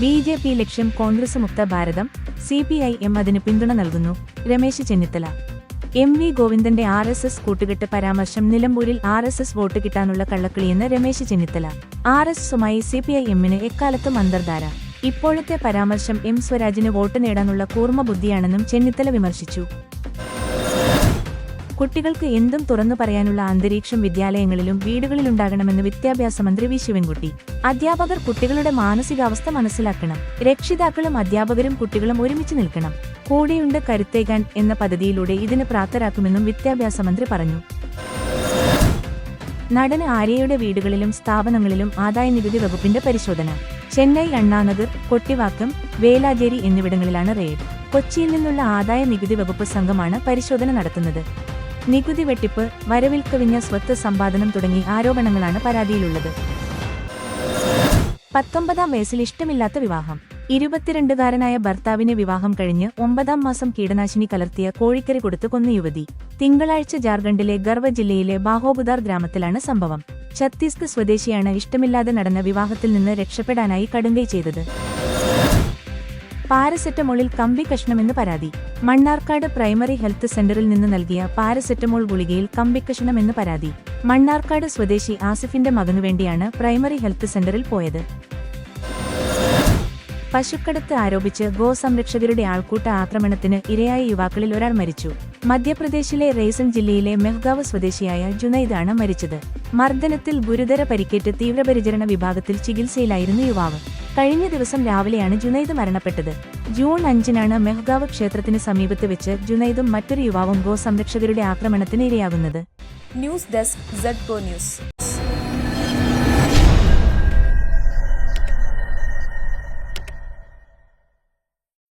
B J P ലക്ഷ്യം കോൺഗ്രസ് മുക്ത ഭാരതം സി പി ഐ എം അതിന് പിന്തുണ നൽകുന്നു. രമേശ് ചെന്നിത്തല. എം വി ഗോവിന്ദന്റെ ആർ എസ് എസ് കൂട്ടുകെട്ട് പരാമർശം നിലമ്പൂരിൽ ആർ എസ് എസ് വോട്ട് കിട്ടാനുള്ള കള്ളക്കളിയെന്ന് രമേശ് ചെന്നിത്തല. ആർ എസ് എസുമായി സി പി ഐ എമ്മിന് എക്കാലത്തും അന്തർധാര. ഇപ്പോഴത്തെ പരാമർശം എം സ്വരാജിന് വോട്ട് നേടാനുള്ള കൂർമ്മ ബുദ്ധിയാണെന്നും ചെന്നിത്തല വിമർശിച്ചു. കുട്ടികൾക്ക് എന്തും തുറന്നു പറയാനുള്ള അന്തരീക്ഷം വിദ്യാലയങ്ങളിലും വീടുകളിലുണ്ടാകണമെന്ന് വിദ്യാഭ്യാസ മന്ത്രി വി. ശിവൻകുട്ടി. അധ്യാപകർ കുട്ടികളുടെ മാനസികാവസ്ഥ മനസ്സിലാക്കണം. രക്ഷിതാക്കളും അധ്യാപകരും കുട്ടികളും ഒരുമിച്ച് നിൽക്കണം. കൂടെയുണ്ട് കരുത്തേകാൻ എന്ന പദ്ധതിയിലൂടെ ഇതിന് പ്രാപ്തരാക്കുമെന്നും വിദ്യാഭ്യാസ മന്ത്രി പറഞ്ഞു. നടന് ആര്യയുടെ വീടുകളിലും സ്ഥാപനങ്ങളിലും ആദായ ആദായനികുതി വകുപ്പിന്റെ പരിശോധന. ചെന്നൈ അണ്ണാനഗർ കൊട്ടിവാക്കം വേലാചേരി എന്നിവിടങ്ങളിലാണ് റെയ്ഡ്. കൊച്ചിയിൽ നിന്നുള്ള ആദായ നികുതി വകുപ്പ് സംഘമാണ് പരിശോധന നടത്തുന്നത്. നികുതി വെട്ടിപ്പ് വരവിൽ കവിഞ്ഞ സ്വത്ത് സമ്പാദനം തുടങ്ങി ആരോപണങ്ങളാണ് പരാതിയിലുള്ളത്. പത്തൊമ്പതാം വയസ്സിൽ ഇഷ്ടമില്ലാത്ത വിവാഹം. ഇരുപത്തിരണ്ടുകാരനായ ഭർത്താവിനെ വിവാഹം കഴിഞ്ഞ് ഒമ്പതാം മാസം കീടനാശിനി കലർത്തിയ കോഴിക്കറി കൊടുത്ത് കൊന്ന യുവതി. തിങ്കളാഴ്ച ജാർഖണ്ഡിലെ ഗർവ ജില്ലയിലെ ബാഹോബുദാർ ഗ്രാമത്തിലാണ് സംഭവം. ഛത്തീസ്ഗഡ് സ്വദേശിയാണ് ഇഷ്ടമില്ലാതെ നടന്ന വിവാഹത്തിൽ നിന്ന് രക്ഷപ്പെടാനായി കടുങ്കൈ ചെയ്തത്. പാരസെറ്റമോളിൽ കമ്പി കഷ്ണമെന്ന് പരാതി. മണ്ണാർക്കാട് പ്രൈമറി ഹെൽത്ത് സെന്ററിൽ നിന്ന് നൽകിയ പാരസെറ്റമോൾ ഗുളികയിൽ കമ്പി കഷ്ണമെന്ന് പരാതി. മണ്ണാർക്കാട് സ്വദേശി ആസിഫിന്റെ മകനുവേണ്ടിയാണ് പ്രൈമറി ഹെൽത്ത് സെന്ററിൽ പോയത്. പശുക്കടത്ത് ആരോപിച്ച് ഗോസംരക്ഷകരുടെ ആൾക്കൂട്ട ആക്രമണത്തിന് ഇരയായ യുവാക്കളിൽ ഒരാൾ മരിച്ചു. മധ്യപ്രദേശിലെ റേസൻ ജില്ലയിലെ മെഹ്ഗാവ് സ്വദേശിയായ ജുനൈദാണ് മരിച്ചത്. മർദ്ദനത്തിൽ ഗുരുതര പരിക്കേറ്റ് തീവ്രപരിചരണ വിഭാഗത്തിൽ ചികിത്സയിലായിരുന്നു യുവാവ്. കഴിഞ്ഞ ദിവസം രാവിലെയാണ് ജുനൈദ് മരണപ്പെട്ടത്. ജൂൺ അഞ്ചിനാണ് മെഹ്ഗാവ് ക്ഷേത്രത്തിന് സമീപത്ത് വെച്ച് ജുനൈദും മറ്റൊരു യുവാവും ഗോസംരക്ഷകരുടെ ആക്രമണത്തിന് ഇരയാകുന്നത്. News desk Z news